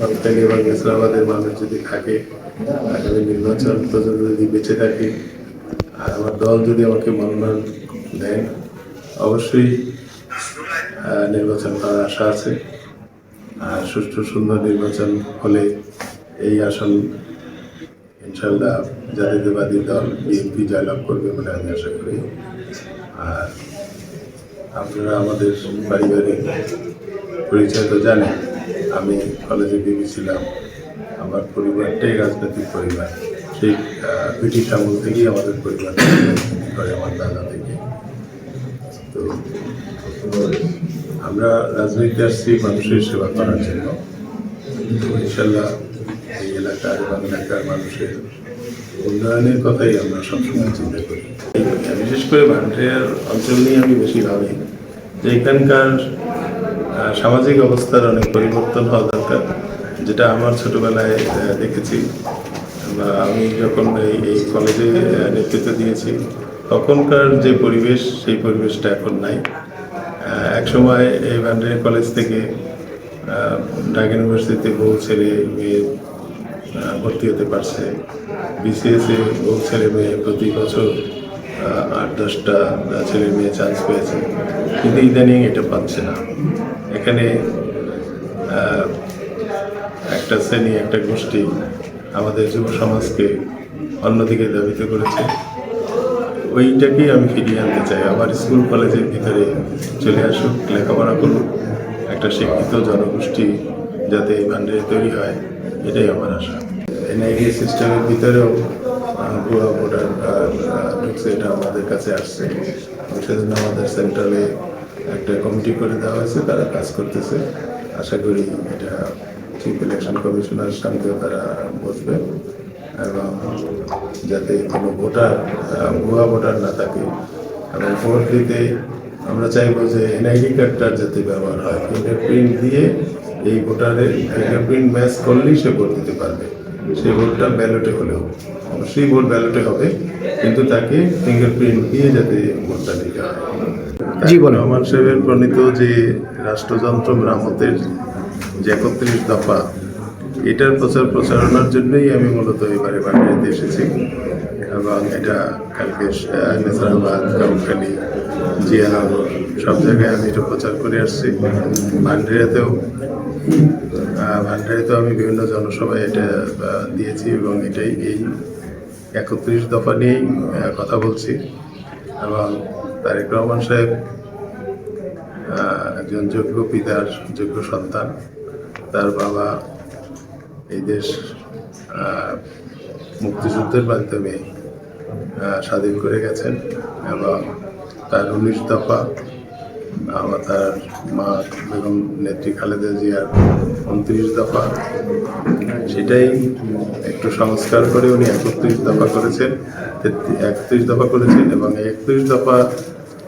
বাঙালি এবং মানুষ যদি থাকে আগামী নির্বাচন পর্যন্ত যদি বেঁচে থাকে, আর আমার দল যদি আমাকে মনোনয়ন দেন অবশ্যই নির্বাচন করার আশা আছে। আর সুষ্ঠু সুন্দর নির্বাচন হলে এই আসন, ইনশাল্লাহ, জাতীয়তাবাদী দল, বিএনপি জয়লাভ করবে বলে আমি আশা করি। আর আপনারা আমাদের পারিবারিক পরিচয় তো জানেন। আমি কলেজে বিবি ছিলাম আমার পরিবারটাই রাজনৈতিক পরিবার। সেই ব্রিটিশ আমল থেকেই আমাদের পরিবার করে আমার দাদা থেকে। তো আমরা রাজনীতি আসছি মানুষের সেবা করার জন্য। ইনশাল্লাহ এই এলাকার এবং এলাকার মানুষের উন্নয়নের কথাই আমরা সবসময় চিন্তা করি। বিশেষ করে ভান্ডারিয়ার অঞ্চল নিয়ে আমি বেশি ভাবি। যে এখানকার সামাজিক অবস্থার অনেক পরিবর্তন হওয়া দরকার যেটা আমার ছোটবেলায় দেখেছি। বা আমি যখন এই কলেজে নেতৃত্ব দিয়েছি তখনকার যে পরিবেশ সেই পরিবেশটা এখন নাই। আহ, একসময় এই ভান্ডারিয়া কলেজ থেকে ঢাকা ইউনিভার্সিটিতে বহু ছেলে মেয়ে ভর্তি হতে পারছে। বিসিএসে বহু ছেলে মেয়ে প্রতি বছর আট দশটা ছেলে মেয়ে চান্স পেয়েছে। কিন্তু ইদানিং এটা পাচ্ছে না। এখানে একটা শ্রেণি, একটা গোষ্ঠী আমাদের যুব সমাজকে অন্যদিকে দাবিত করেছে। ওইটাকেই আমি ফিরিয়ে আনতে চাই। আমার স্কুল কলেজের ভিতরে চলে আসুক, লেখাপড়া করুক, একটা শিক্ষিত জনগোষ্ঠী যাতে এই ভান্ডারে তৈরি হয়, এটাই আমার আশা। এনআইডি সিস্টেমের ভিতরেও ভুয়া ভোটার ঢুকছে এটা আমাদের কাছে আসছে। সেজন্য আমাদের সেন্ট্রালে একটা কমিটি করে দেওয়া হয়েছে, তারা কাজ করতেছে। আশা করি এটা চিফ ইলেকশন কমিশনার সঙ্গেও তারা বসবে। এবং যাতে কোনো ভোটার ভুয়া ভোটার না থাকে। এবং ভোট দিতে আমরা চাইব যে এনআইডি কার্ডটার যাতে ব্যবহার হয়। ফিঙ্গারপ্রিন্ট দিয়ে এই ভোটারের ফিঙ্গারপ্রিন্ট ম্যাচ করলেই সে ভোট দিতে পারবে। সেই ভোটটা ব্যালটে হলেও অবশ্যই ভোট ব্যালটে হবে কিন্তু তাকে ফিঙ্গারপ্রিন্ট দিয়ে যাতে ভোটটা দিতে হয় জীবন। রহমান সাহেবের প্রণীত যে রাষ্ট্রযন্ত্র গ্রামতের যে একত্রিশ দফা এটার প্রচার প্রচারণার জন্যই আমি মূলত এবারে বাড়িতে এসেছি। এবং এটা কালকে নেসারাবাদ কাউখালী জিয়ানগর সব জায়গায় আমি এটা প্রচার করে আসছি। ভান্ডারিয়াতেও ভান্ডারিয়াতেও আমি বিভিন্ন জনসভায় এটা দিয়েছি এবং এটাই এই একত্রিশ দফা নিয়েই কথা বলছি। এবং তারেক রহমান সাহেব একজন যোগ্য পিতার যোগ্য সন্তান। তার বাবা এই দেশ মুক্তিযুদ্ধের মাধ্যমে স্বাধীন করে গেছেন এবং তার উনিশ দফা আমার তার মা বেগম নেত্রী খালেদা জিয়ার উনত্রিশ দফা, সেটাই একটু সংস্কার করে উনি একত্রিশ দফা করেছেন একত্রিশ দফা করেছেন এবং একত্রিশ দফা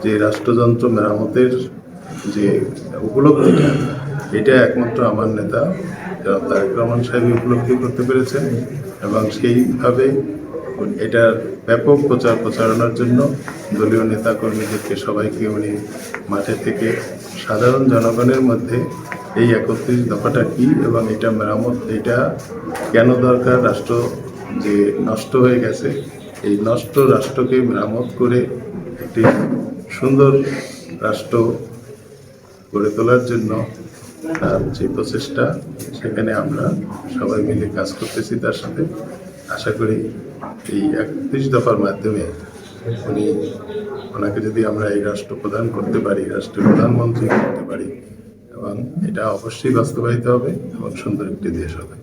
যে রাষ্ট্রযন্ত্র মেরামতের যে উপলব্ধিটা এটা একমাত্র আমার নেতা জনাব তারেক রহমান সাহেব উপলব্ধি করতে পেরেছেন এবং সেইভাবে এটার ব্যাপক প্রচার প্রচারণার জন্য দলীয় নেতা কর্মীদেরকে সবাইকে উনি মাঠে থেকে সাধারণ জনগণের মধ্যে এই একত্রিশ দফাটা কী এবং এটা মেরামত, এটা কেন দরকার, রাষ্ট্র যে নষ্ট হয়ে গেছে, এই নষ্ট রাষ্ট্রকে মেরামত করে একটি সুন্দর রাষ্ট্র গড়ে তোলার জন্য যে প্রচেষ্টা, সেখানে আমরা সবাই মিলে কাজ করতেছি তার সাথে। আশা করি এই একত্রিশ দফার মাধ্যমে উনি ওনাকে যদি আমরা এই রাষ্ট্র প্রদান করতে পারি, রাষ্ট্রের প্রধানমন্ত্রী করতে পারি, এবং এটা অবশ্যই বাস্তবায়িত হবে এবং সুন্দর একটি দেশ হবে।